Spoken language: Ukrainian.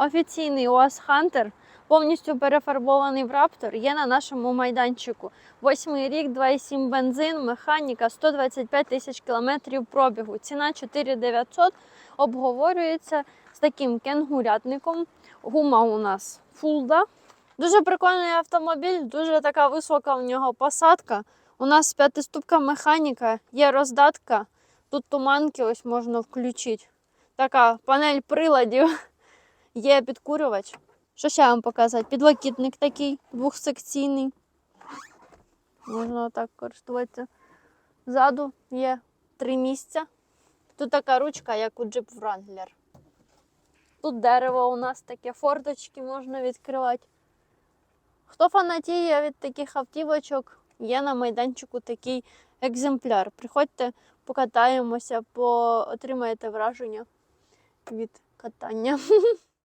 Офіційний УАЗ Хантер, повністю перефарбований в Раптор, є на нашому майданчику. Восьмий рік, 2,7 бензин, механіка, 125 тисяч кілометрів пробігу. Ціна 4900 обговорюється з таким кенгурятником. Гума у нас фулда. Дуже прикольний автомобіль, дуже така висока в нього посадка. У нас п'ятиступка механіка, є роздатка. Тут туманки ось можна включити. Така панель приладів. Є підкурювач. Що ще вам показати? Підлокітник такий двохсекційний. Можна отак користуватися. Ззаду є три місця. Тут така ручка, як у Jeep Wrangler. Тут дерево у нас таке, форточки можна відкривати. Хто фанатіє від таких автівочок, є на майданчику такий екземпляр. Приходьте, покатаємося, отримаєте враження від катання.